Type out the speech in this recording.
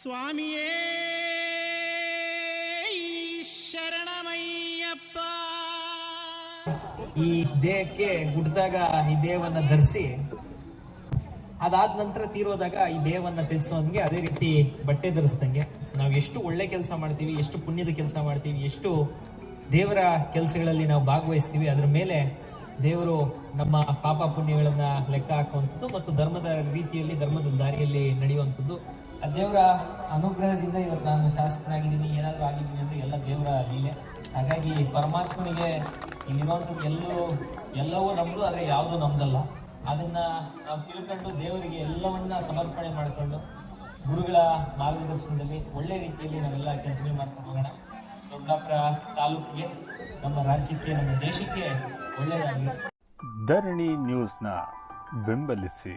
ಸ್ವಾಮಿಯೇ ಶರಣಮಯ್ಯಪ್ಪ. ಈ ದೇಹಕ್ಕೆ ಗುಡ್ದಾಗ ಈ ದೇಹವನ್ನ ಧರಿಸಿ, ಅದಾದ ನಂತರ ತೀರೋದಾಗ ಈ ದೇಹವನ್ನ ತೆಗೆಸೋಂಗೆ ಅದೇ ರೀತಿ ಬಟ್ಟೆ ಧರಿಸ್ದಂಗೆ. ನಾವು ಎಷ್ಟು ಒಳ್ಳೆ ಕೆಲಸ ಮಾಡ್ತೀವಿ, ಎಷ್ಟು ಪುಣ್ಯದ ಕೆಲಸ ಮಾಡ್ತೀವಿ, ಎಷ್ಟು ದೇವರ ಕೆಲಸಗಳಲ್ಲಿ ನಾವು ಭಾಗವಹಿಸ್ತೀವಿ, ಅದರ ಮೇಲೆ ದೇವರು ನಮ್ಮ ಪಾಪ ಪುಣ್ಯಗಳನ್ನ ಲೆಕ್ಕ ಹಾಕುವಂಥದ್ದು ಮತ್ತು ಧರ್ಮದ ರೀತಿಯಲ್ಲಿ, ಧರ್ಮದ ದಾರಿಯಲ್ಲಿ ನಡೆಯುವಂಥದ್ದು. ಆ ದೇವರ ಅನುಗ್ರಹದಿಂದ ಇವತ್ತು ನಾನು ಶಾಸಕನಾಗಿದ್ದೀನಿ ಏನಾದರೂ ಆಗಿದ್ದೀನಿ ಅಂದರೆ ಎಲ್ಲ ದೇವರ ಲೀಲೆ. ಹಾಗಾಗಿ ಪರಮಾತ್ಮನಿಗೆ ಇಲ್ಲಿರುವಂಥದ್ದು ಎಲ್ಲೂ ಎಲ್ಲವೂ ನಮ್ಮದು ಆದರೆ ಯಾವುದು ನಮ್ಮದಲ್ಲ ಅದನ್ನು ನಾವು ತಿಳ್ಕೊಂಡು ದೇವರಿಗೆ ಎಲ್ಲವನ್ನ ಸಮರ್ಪಣೆ ಮಾಡಿಕೊಂಡು ಗುರುಗಳ ಮಾರ್ಗದರ್ಶನದಲ್ಲಿ ಒಳ್ಳೆ ರೀತಿಯಲ್ಲಿ ನಾವೆಲ್ಲ ಕೆಲಸಗಳು ಮಾಡ್ಕೊಂಡು ಹೋಗೋಣ. ದೊಡ್ಡಾಪುರ ತಾಲೂಕಿಗೆ, ನಮ್ಮ ರಾಜ್ಯಕ್ಕೆ, ನಮ್ಮ ದೇಶಕ್ಕೆ ಒಳ್ಳೆಯದಾಗಲಿ. ಧರಣಿ ನ್ಯೂಸ್ನ ಬೆಂಬಲಿಸಿ.